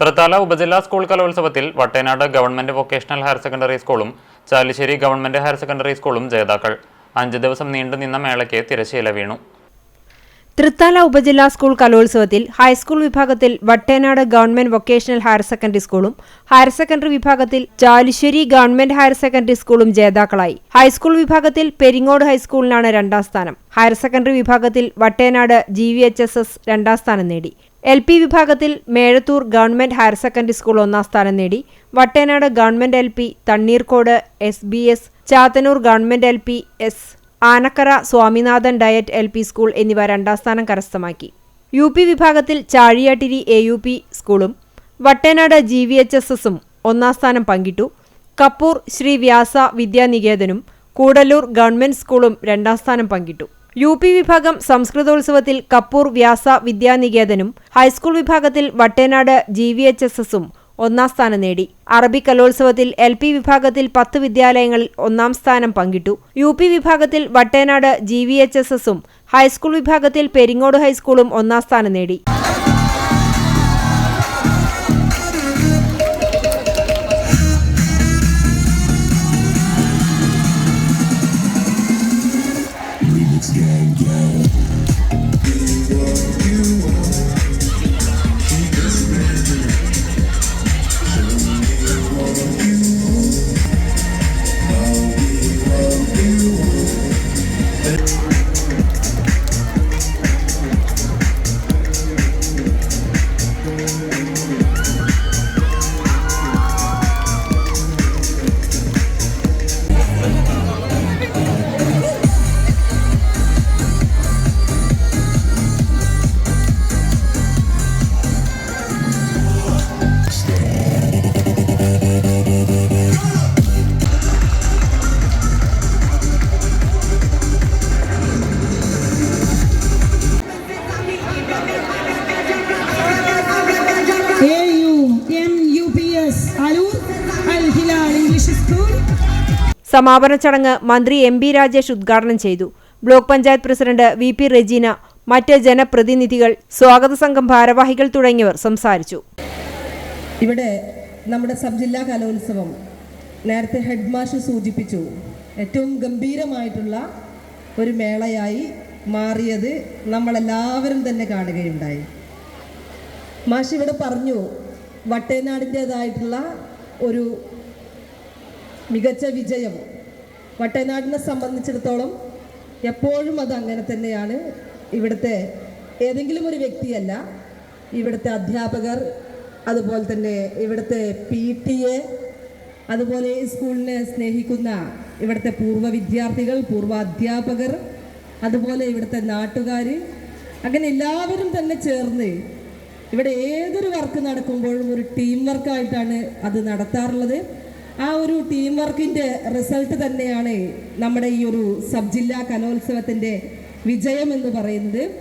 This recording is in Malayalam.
തൃത്താല ഉപജില്ലാ സ്കൂൾ കലോത്സവത്തിൽ Vattenad government vocational higher secondary സ്കൂളും ചാലിശ്ശേരി ഗവൺമെന്റ് ഹയർ സെക്കൻഡറി സ്കൂളും ജേതാക്കൾ. അഞ്ച് ദിവസം നീണ്ടുനിന്ന മേളയ്ക്ക് തിരശ്ശീല വീണു. തൃത്താല ഉപജില്ലാ സ്കൂൾ കലോത്സവത്തിൽ ഹൈസ്കൂൾ വിഭാഗത്തിൽ Vattenad government vocational higher secondary സ്കൂളും ഹയർ സെക്കൻഡറി വിഭാഗത്തിൽ ചാലിശ്ശേരി ഗവൺമെന്റ് ഹയർ സെക്കൻഡറി സ്കൂളും ജേതാക്കളായി. ഹൈസ്കൂൾ വിഭാഗത്തിൽ പെരിങ്ങോട് ഹൈസ്കൂളിനാണ് രണ്ടാം സ്ഥാനം. ഹയർ സെക്കൻഡറി വിഭാഗത്തിൽ വട്ടേനാട് ജി രണ്ടാം സ്ഥാനം നേടി. എൽ പി വിഭാഗത്തിൽ Mezhathur government higher secondary school ഒന്നാം സ്ഥാനം നേടി. Vattenad government L P Thanneerkode S B S Chathannur government L P S Anakkara Swaminathan DIET L P school എന്നിവ രണ്ടാം സ്ഥാനം കരസ്ഥമാക്കി. യു പി വിഭാഗത്തിൽ ചാഴിയാട്ടിരി എ യു പി സ്കൂളും Vattenad G V H S എസും ഒന്നാം സ്ഥാനം പങ്കിട്ടു. കപ്പൂർ ശ്രീ വ്യാസ വിദ്യാനികേതനും കൂടല്ലൂർ ഗവൺമെന്റ് സ്കൂളും രണ്ടാം സ്ഥാനം പങ്കിട്ടു. യു പി വിഭാഗം സംസ്കൃതോത്സവത്തിൽ കപ്പൂർ വ്യാസ വിദ്യാനികേതനും ഹൈസ്കൂൾ വിഭാഗത്തിൽ Vattenad G V H S എസും ഒന്നാം സ്ഥാനം നേടി. അറബി കലോത്സവത്തിൽ എൽ പി വിഭാഗത്തിൽ പത്ത് വിദ്യാലയങ്ങളിൽ ഒന്നാം സ്ഥാനം പങ്കിട്ടു. യു പി വിഭാഗത്തിൽ Vattenad G V H S എസും ഹൈസ്കൂൾ വിഭാഗത്തിൽ പെരിങ്ങോട് ഹൈസ്കൂളും ഒന്നാം സ്ഥാനം നേടി. It's gang, gang. Be what you are. സമാപന ചടങ്ങ് മന്ത്രി എം ബി രാജേഷ് ഉദ്ഘാടനം ചെയ്തു. Block panchayat president V P Regina മറ്റ് ജനപ്രതിനിധികൾ സ്വാഗത സംഘം ഭാരവാഹികൾ തുടങ്ങിയവർ സംസാരിച്ചു. ഇവിടെ നമ്മുടെ സബ് ജില്ലാ കലോത്സവം നേരത്തെ ഹെഡ് മാഷ് സൂചിപ്പിച്ചു. ഏറ്റവും ഗംഭീരമായിട്ടുള്ള ഒരു മേളയായി മാറിയത് നമ്മളെല്ലാവരും തന്നെ കാണുകയുണ്ടായി. മാഷ് ഇവിടെ പറഞ്ഞു വട്ടേനാടിന്റേതായിട്ടുള്ള ഒരു മികച്ച വിജയം. വട്ടനാടിനെ സംബന്ധിച്ചിടത്തോളം എപ്പോഴും അത് അങ്ങനെ തന്നെയാണ്. ഇവിടുത്തെ ഏതെങ്കിലും ഒരു വ്യക്തിയല്ല ഇവിടുത്തെ അധ്യാപകർ അതുപോലെ തന്നെ ഇവിടുത്തെ പി ടി എ അതുപോലെ സ്കൂളിനെ സ്നേഹിക്കുന്ന ഇവിടുത്തെ പൂർവ വിദ്യാർത്ഥികൾ പൂർവ അധ്യാപകർ അതുപോലെ ഇവിടുത്തെ നാട്ടുകാർ അങ്ങനെ എല്ലാവരും തന്നെ ചേർന്ന് ഇവിടെ ഏതൊരു വർക്ക് നടക്കുമ്പോഴും ഒരു ടീം വർക്കായിട്ടാണ് അത് നടത്താറുള്ളത്. ആ ഒരു ടീം വർക്കിന്റെ റിസൾട്ട് തന്നെയാണ് നമ്മുടെ ഈ ഒരു സബ് ജില്ലാ കലോത്സവത്തിന്റെ വിജയം എന്ന് പറയുന്നത്.